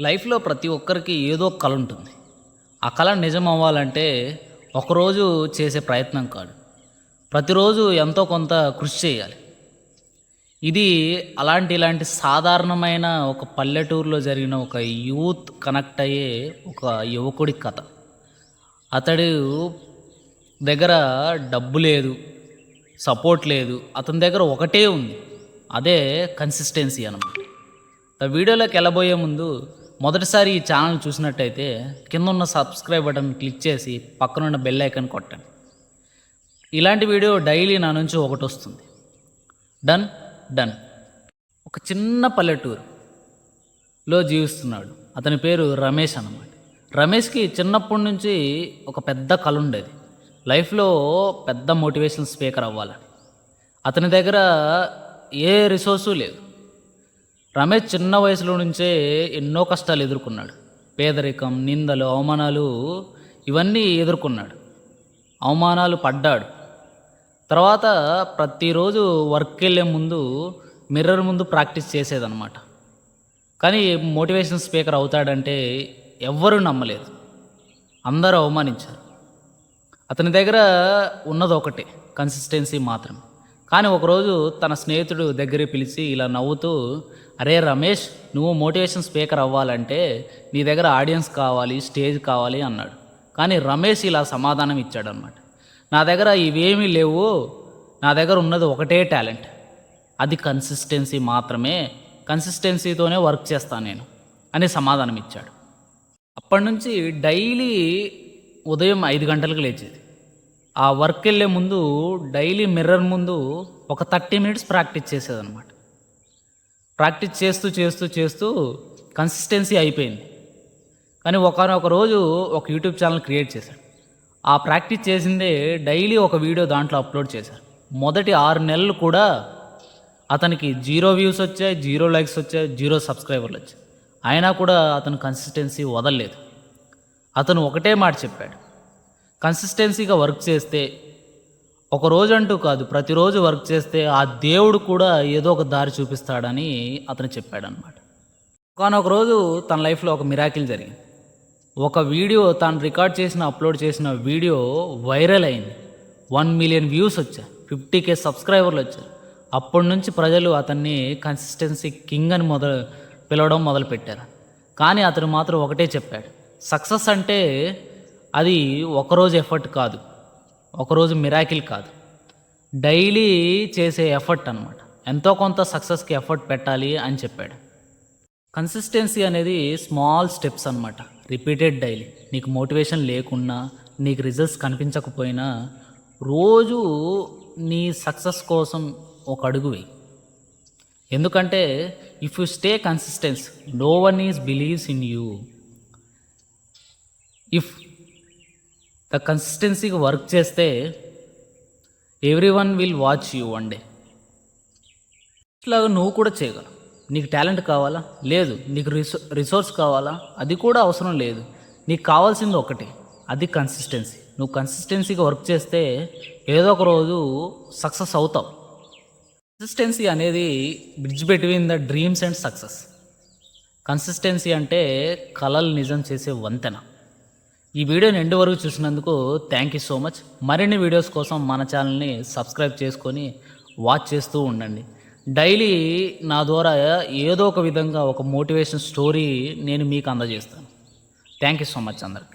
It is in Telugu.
లైఫ్లో ప్రతి ఒక్కరికి ఏదో కళ ఉంటుంది. ఆ కళ నిజం అవ్వాలంటే ఒకరోజు చేసే ప్రయత్నం కాదు. ప్రతిరోజు ఎంతో కొంత కృషి చేయాలి. ఇది అలాంటి ఇలాంటి సాధారణమైన ఒక పల్లెటూరులో జరిగిన ఒక యూత్ కనెక్ట్ అయ్యే ఒక యువకుడి కథ. అతడు దగ్గర డబ్బు లేదు సపోర్ట్ లేదు అతని దగ్గర ఒకటే ఉంది. అదే కన్సిస్టెన్సీ అనమాట వీడియోలోకి వెళ్ళబోయే ముందు మొదటిసారి ఈ ఛానల్ చూసినట్టయితే కింద ఉన్న సబ్స్క్రైబ్ బటన్ క్లిక్ చేసి పక్కనున్న బెల్ ఐకాన్ కొట్టండి. ఇలాంటి వీడియో డైలీ నా నుంచి ఒకటి వస్తుంది. Done done. ఒక చిన్న పల్లెటూరులో జీవిస్తున్నాడు. అతని పేరు రమేష్ అన్నమాట. రమేష్కి చిన్నప్పటి నుంచి ఒక పెద్ద కళ ఉండేది. లైఫ్లో పెద్ద మోటివేషన్ స్పీకర్ అవ్వాలని. అతని దగ్గర ఏ రిసోర్సు లేదు. రమేష్ చిన్న వయసులో నుంచే ఎన్నో కష్టాలు ఎదుర్కొన్నాడు. పేదరికం నిందలు అవమానాలు ఇవన్నీ ఎదుర్కొన్నాడు. అవమానాలు పడ్డాడు. తర్వాత ప్రతిరోజు వర్క్ వెళ్ళే ముందు మిర్రర్ ముందు ప్రాక్టీస్ చేసేదన్నమాట. కానీ మోటివేషన్ స్పీకర్ అవుతాడంటే ఎవ్వరూ నమ్మలేదు. అందరూ అవమానించారు. అతని దగ్గర ఉన్నది ఒకటే కన్సిస్టెన్సీ మాత్రమే. కానీ ఒకరోజు తన స్నేహితుడు దగ్గరికి పిలిచి ఇలా నవ్వుతూ అరే రమేష్ నువ్వు మోటివేషన్ స్పీకర్ అవ్వాలంటే నీ దగ్గర ఆడియన్స్ కావాలి స్టేజ్ కావాలి అన్నాడు. కానీ రమేష్ ఇలా సమాధానం ఇచ్చాడనమాట నా దగ్గర ఇవేమీ లేవు నా దగ్గర ఉన్నది ఒకటే టాలెంట్. అది కన్సిస్టెన్సీ మాత్రమే కన్సిస్టెన్సీతోనే వర్క్ చేస్తాను నేను అని సమాధానం ఇచ్చాడు. అప్పటి నుంచి డైలీ ఉదయం ఐదు గంటలకు లేచేది. ఆ వర్క్ వెళ్ళే ముందు డైలీ మిర్రర్ ముందు ఒక థర్టీ మినిట్స్ ప్రాక్టీస్ చేసేదనమాట ప్రాక్టీస్ చేస్తూ చేస్తూ చేస్తూ కన్సిస్టెన్సీ అయిపోయింది. కానీ ఒకనొక రోజు ఒక యూట్యూబ్ ఛానల్ క్రియేట్ చేశాడు ఆ ప్రాక్టీస్ చేసిందే డైలీ ఒక వీడియో దాంట్లో అప్లోడ్ చేశారు. మొదటి ఆరు నెలలు కూడా అతనికి జీరో వ్యూస్ వచ్చాయి జీరో లైక్స్ వచ్చాయి జీరో సబ్స్క్రైబర్లు వచ్చాయి. అయినా కూడా అతను కన్సిస్టెన్సీ వదలలేదు. అతను ఒకటే మాట చెప్పాడు. కన్సిస్టెన్సీగా వర్క్ చేస్తే ఒక రోజు అంటూ కాదు ప్రతిరోజు వర్క్ చేస్తే ఆ దేవుడు కూడా ఏదో ఒక దారి చూపిస్తాడని అతను చెప్పాడనమాట ఒకనొక రోజు తన లైఫ్లో ఒక మిరాకిల్ జరిగింది. ఒక వీడియో తాను రికార్డ్ చేసిన అప్లోడ్ చేసిన వీడియో వైరల్ అయింది. వన్ మిలియన్ వ్యూస్ వచ్చాయి ఫిఫ్టీ కే సబ్స్క్రైబర్లు వచ్చారు. అప్పటి నుంచి ప్రజలు అతన్ని కన్సిస్టెన్సీ కింగ్ అని మొదలు పిలవడం మొదలుపెట్టారు. కానీ అతను మాత్రం ఒకటే చెప్పాడు సక్సెస్ అంటే అది ఒకరోజు ఎఫర్ట్ కాదు. ఒకరోజు మిరాకిల్ కాదు. డైలీ చేసే ఎఫర్ట్ అనమాట ఎంతో కొంత సక్సెస్కి ఎఫర్ట్ పెట్టాలి అని చెప్పాడు. కన్సిస్టెన్సీ అనేది స్మాల్ స్టెప్స్ అనమాట రిపీటెడ్ డైలీ. నీకు మోటివేషన్ లేకున్నా నీకు రిజల్ట్స్ కనిపించకపోయినా రోజు నీ సక్సెస్ కోసం ఒక అడుగు వేయి. ఎందుకంటే if you stay consistence no one is believes in you. If the కన్సిస్టెన్సీగా work చేస్తే everyone will watch you one day ఇట్లాగా నువ్వు కూడా చేయగలవు. నీకు టాలెంట్ కావాలా? లేదు. నీకు రిసో రిసోర్స్ కావాలా? అది కూడా అవసరం లేదు. నీకు కావాల్సింది ఒకటి. అది కన్సిస్టెన్సీ నువ్వు కన్సిస్టెన్సీగా వర్క్ చేస్తే ఏదో ఒక రోజు సక్సెస్ అవుతావు. కన్సిస్టెన్సీ అనేది bridge between the dreams and success consistency అంటే కళలు నిజం చేసే వంతెన. ఈ వీడియోని ఎండు వరకు చూసినందుకు థ్యాంక్ యూ సో మచ్ మరిన్ని వీడియోస్ కోసం మన ఛానల్ని సబ్స్క్రైబ్ చేసుకొని వాచ్ చేస్తూ ఉండండి. డైలీ నా ద్వారా ఏదో ఒక విధంగా ఒక మోటివేషన్ స్టోరీ నేను మీకు అందజేస్తాను. థ్యాంక్ యూ సో మచ్ అందరికి.